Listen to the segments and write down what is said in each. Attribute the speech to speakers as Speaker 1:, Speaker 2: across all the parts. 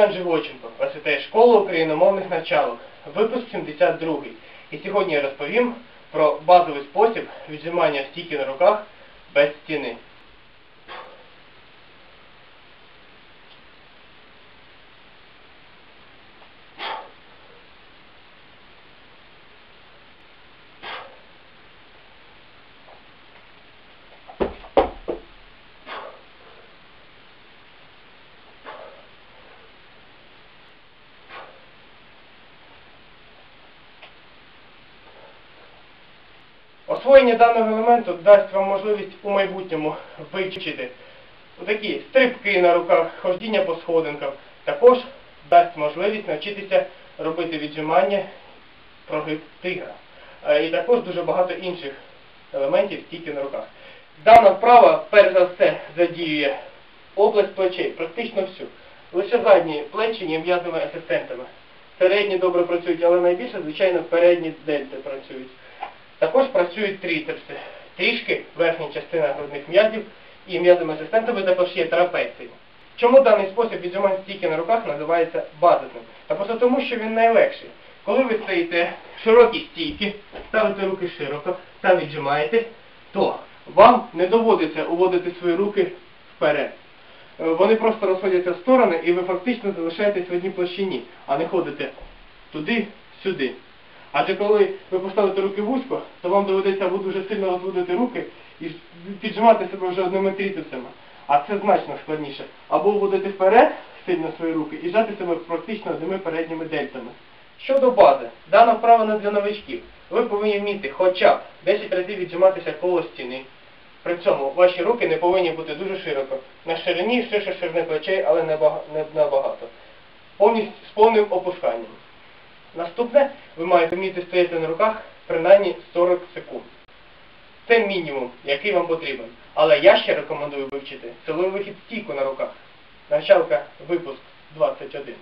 Speaker 1: Богдан Живоченко, освітає школу україномовних навчалок, випуск 72. І сьогодні я розповім про базовий спосіб віджимання стійки на руках без стіни. Освоєння даного елементу дасть вам можливість у майбутньому вивчити такі стрибки на руках, ходіння по сходинкам. Також дасть можливість навчитися робити віджимання прогиб тигра. Е, І також дуже багато інших елементів стійки на руках. Дана вправа, перш за все, задіює область плечей, практично всю. Лише задні плечі є м'язовими асистентами. Передні добре працюють, але найбільше, звичайно, передні дельти працюють. Також працюють трицепси. Трішки верхня частина грудних м'язів і м'язовими асистентами також є трапеції. Чому даний спосіб віджимань стійки на руках називається базисним? Та просто тому, що він найлегший. Коли ви стоїте в широкій стійці, ставите руки широко та віджимаєте, то вам не доводиться уводити свої руки вперед. Е, Вони просто розходяться в сторони і ви фактично залишаєтесь в одній площині, а не ходите туди-сюди. Адже коли ви поставите руки вузько, то вам доведеться дуже сильно розводити руки і піджимати себе вже одними трицепсами. А це значно складніше. Або вводити вперед сильно свої руки і жати себе практично одними передніми дельтами. Щодо бази, дана вправа не для новичків. Ви повинні вміти хоча б 10 разів віджиматися коло стіни. При цьому ваші руки не повинні бути дуже широко. На ширині ширше ширини плечей, але не набагато. Повністю з повним опусканням. Наступне, ви маєте вміти стояти на руках принаймні 40 секунд. Це мінімум, який вам потрібен. Але я ще рекомендую вивчити силовий вихід стійку на руках. Навчалка випуск 21.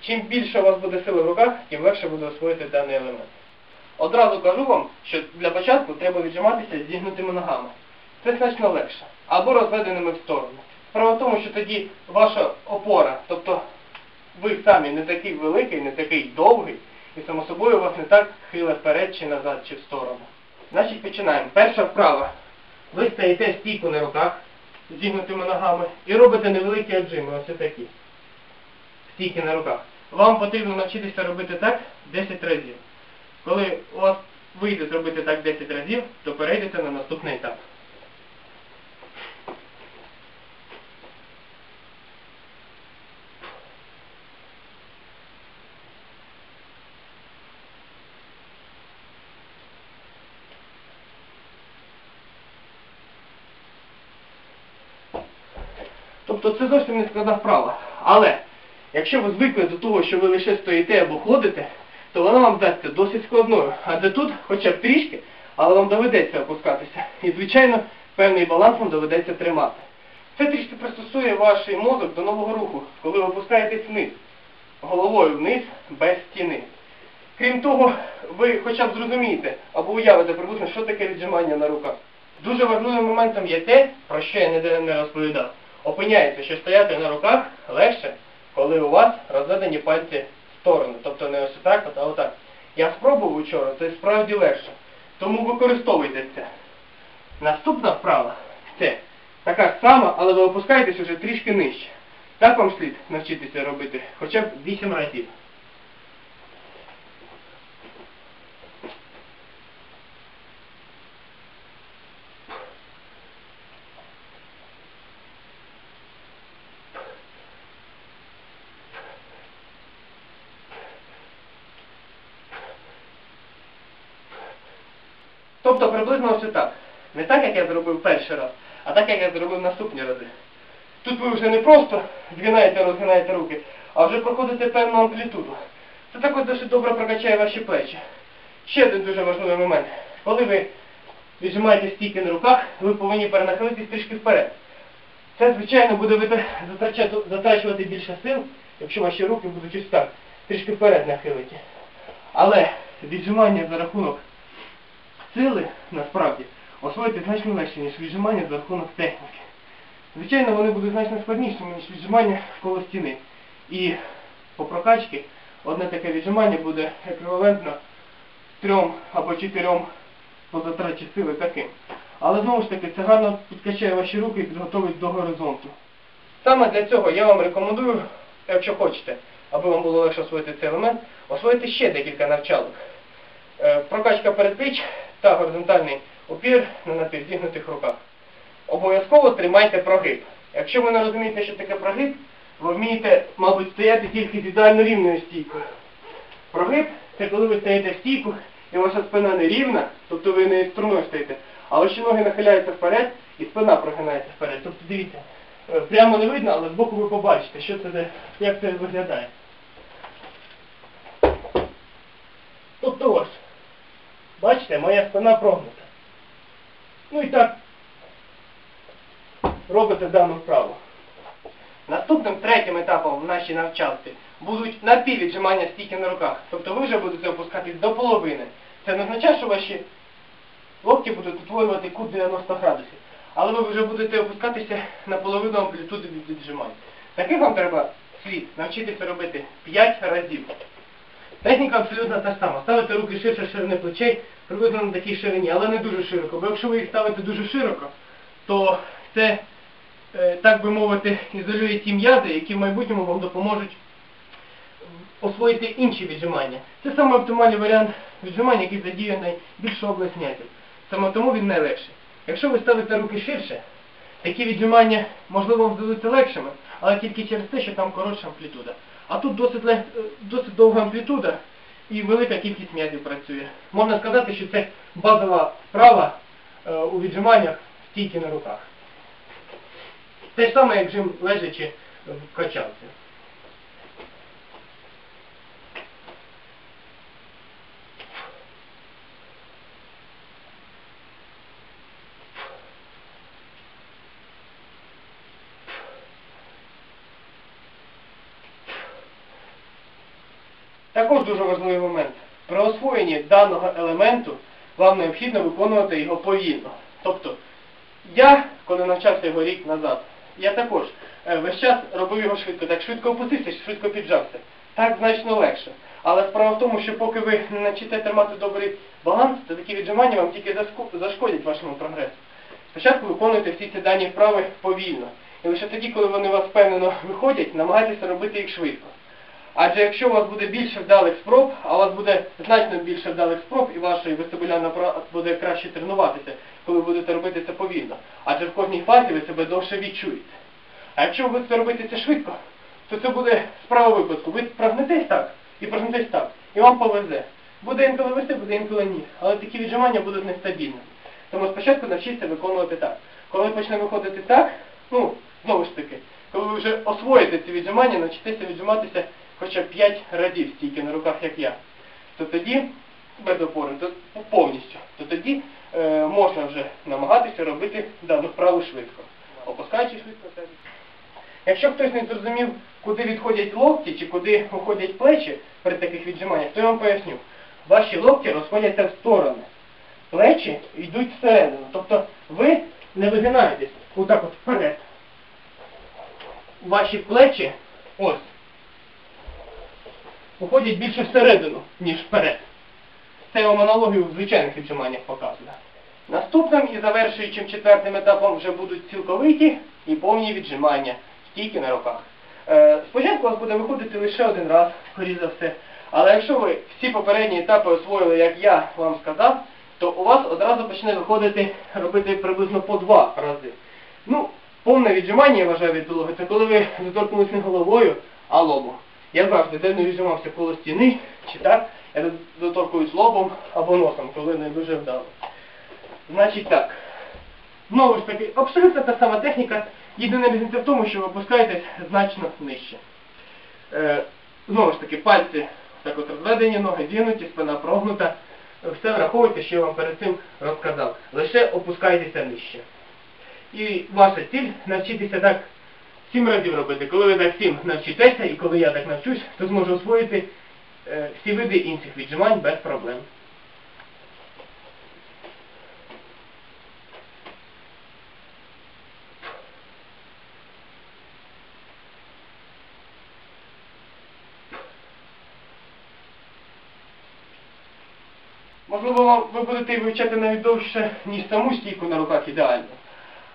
Speaker 1: Чим більше у вас буде сили в руках, тим легше буде освоїти даний елемент. Одразу кажу вам, що для початку треба віджиматися зігнутими ногами. Це значно легше. Або розведеними в сторону. Справа в тому, що тоді ваша опора, тобто ви самі не такий великий, не такий довгий, і само собою у вас не так хиле вперед чи назад, чи в сторону. Значить, починаємо. Перша вправа. Ви стоїте стійку на руках з зігнутими ногами і робите невеликі отжими, ось такі. Стійки на руках. Вам потрібно навчитися робити так 10 разів. Коли у вас вийде зробити так 10 разів, то перейдете на наступний етап. Тобто це зовсім не складна вправа. Але якщо ви звикли до того, що ви лише стоїте або ходите, то вона вам здасться досить складною. Адже тут хоча б трішки, але вам доведеться опускатися. І, звичайно, певний баланс вам доведеться тримати. Це трішки пристосує ваш мозок до нового руху, коли ви опускаєтесь вниз, головою вниз, без стіни. Крім того, ви хоча б зрозумієте або уявите приблизно, що таке віджимання на руках. Дуже важливим моментом є те, про що я не розповідав. Опиняється, що стояти на руках легше, коли у вас розведені пальці в сторону. Тобто не ось так, а отак. Я спробував вчора, це справді легше. Тому використовуйте це. Наступна вправа це така ж сама, але ви опускаєтесь уже трішки нижче. Так вам слід навчитися робити хоча б 8 разів. Тобто приблизно ось так. Не так, як я зробив перший раз, а так, як я зробив наступні рази. Тут ви вже не просто згинаєте, розгинаєте руки, а вже проходите певну амплітуду. Це також досить добре прокачає ваші плечі. Ще один дуже важливий момент. Коли ви віджимаєте стійки на руках, ви повинні перенахилитись трішки вперед. Це, звичайно, буде затрачувати більше сил, якщо ваші руки будуть ось так, трішки вперед нахилиті. Але віджимання за рахунок сили, насправді, освоїти значно легше, ніж віджимання за рахунок техніки. Звичайно, вони будуть значно складнішими, ніж віджимання коло стіни. І по прокачці одне таке віджимання буде еквівалентно трьом або чотирьом по затраті сили таким. Але знову ж таки, це гарно підкачає ваші руки і підготовить до горизонту. Саме для цього я вам рекомендую, якщо хочете, аби вам було легше освоїти цей елемент, освоїти ще декілька навчалок. Е, Прокачка передпліч та горизонтальний опір на напівзігнутих руках. Обов'язково тримайте прогиб. Якщо ви не розумієте, що таке прогиб, ви вмієте, мабуть, стояти тільки з ідеально рівною стійкою. Прогиб це коли ви стоїте в стійку і ваша спина не рівна, тобто ви не струною стоїте, а ваші ноги нахиляються вперед і спина прогинається вперед. Тобто дивіться, е, прямо не видно, але збоку ви побачите, що це, як це виглядає. Тобто ось, бачите, моя спина прогнута. Ну і так робите дану вправу. Наступним третім етапом в нашій навчалці будуть напіввіджимання стійки на руках. Тобто ви вже будете опускатись до половини. Це не означає, що ваші локті будуть утворювати кут 90 градусів. Але ви вже будете опускатися на половину амплітуди від віджимань. Таких вам треба слід навчитися робити 5 разів. Техніка абсолютно та сама. Ставите руки ширше ширини плечей, приблизно на такій ширині, але не дуже широко. Бо якщо ви їх ставите дуже широко, то це, е, так би мовити, ізолює ті м'язи, які в майбутньому вам допоможуть освоїти інші віджимання. Це саме оптимальний варіант віджимань, який задіє найбільшу область м'язів. Саме тому він найлегший. Якщо ви ставите руки ширше, такі віджимання, можливо, вам здадуться легшими, але тільки через те, що там коротша амплітуда. А тут досить, е, досить довга амплітуда і велика кількість м'язів працює. Можна сказати, що це базова вправа е, у віджиманнях стійки на руках. Те ж саме, як жим лежачи в качалці. Також дуже важливий момент. При освоєнні даного елементу вам необхідно виконувати його повільно. Тобто, я, коли навчався його рік назад, я також е, весь час робив його швидко, так швидко опустився, швидко піджався. Так значно легше. Але справа в тому, що поки ви не навчите тримати добрий баланс, то такі віджимання вам тільки зашкодять вашому прогресу. Спочатку виконуйте всі ці дані вправи повільно. І лише тоді, коли вони у вас впевнено виходять, намагайтеся робити їх швидко. Адже якщо у вас буде більше вдалих спроб, а у вас буде значно більше вдалих спроб, і ваша вестибулярна апарат буде краще тренуватися, коли будете робити це повільно. Адже в кожній фазі ви себе довше відчуєте. А якщо ви будете робити це швидко, то це буде справа випадку. Ви прогнетесь так і прогнетесь так, і вам повезе. Буде інколи вести, буде інколи ні. Але такі віджимання будуть нестабільними. Тому спочатку навчіться виконувати так. Коли почне виходити так, ну, знову ж таки, коли ви вже освоїте ці віджимання, навчитеся віджиматися хоча б 5 разів стільки на руках, як я, то тоді, без опори, то повністю, то тоді е, можна вже намагатися робити дану вправу швидко. Опускаючи швидко себе. Якщо хтось не зрозумів, куди відходять локті чи куди виходять плечі при таких віджиманнях, то я вам поясню. Ваші локті розходяться в сторони. Плечі йдуть всередину. Тобто ви не вигинаєтесь отак от вперед. Ваші плечі ось уходять більше всередину, ніж вперед. Це вам аналогію в звичайних віджиманнях показую. Наступним і завершуючим четвертим етапом вже будуть цілковиті і повні віджимання, стійки на руках. Е, спочатку у вас буде виходити лише один раз, скоріше за все. Але якщо ви всі попередні етапи освоїли, як я вам сказав, то у вас одразу почне виходити робити приблизно по два рази. Ну, повне віджимання, я вважаю, від підлоги, це коли ви доторкнулись не головою, а лобом. Я завжди, де не віджимався коло стіни, чи так, я доторкуюсь лобом або носом, коли не дуже вдало. Значить так. Знову ж таки, абсолютно та сама техніка, єдина різниця в тому, що ви опускаєтесь значно нижче. Е, знову ж таки, пальці так от розведені, ноги зігнуті, спина прогнута. Все враховуйте, що я вам перед цим розказав. Лише опускайтеся нижче. І ваша ціль навчитися так сім разів робити. Коли ви так сім навчитеся і коли я так навчусь, то зможу освоїти е, всі види інших віджимань без проблем. Можливо, ви будете вивчати навіть довше, ніж саму стійку на руках ідеально,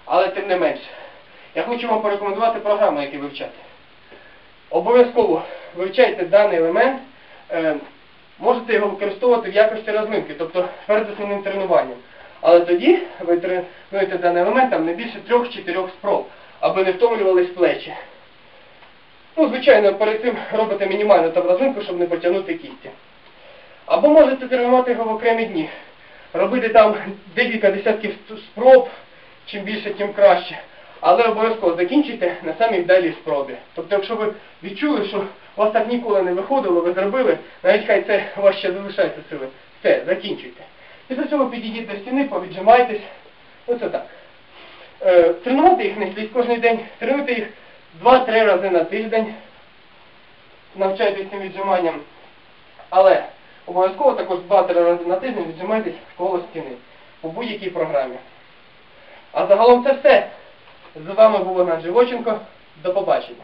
Speaker 1: але тим не менше я хочу вам порекомендувати програму, яку вивчати. Обов'язково вивчайте даний елемент, е, можете його використовувати в якості розминки, тобто перед основним тренуванням. Але тоді ви тренуєте даний елемент там не більше трьох-чотирьох спроб, аби не втомлювались плечі. Ну, звичайно, перед цим робите мінімальну там розминку, щоб не потягнути кісті. Або можете тренувати його в окремі дні. Робити там декілька десятків спроб, чим більше, тим краще. Але обов'язково закінчуйте на самій вдалій спробі. Тобто, якщо ви відчули, що у вас так ніколи не виходило, ви зробили, навіть хай це у вас ще залишається сили. Все, закінчуйте. Після цього підійдіть до стіни, повіджимайтесь. Оце так. Е, тренувати їх не слід кожен день. Тренуйте їх 2-3 рази на тиждень. Навчайтесь цим віджиманням. Але обов'язково також 2-3 рази на тиждень віджимайтесь коло стіни у будь-якій програмі. А загалом це все. З вами був Іван Живоченко. До побачення.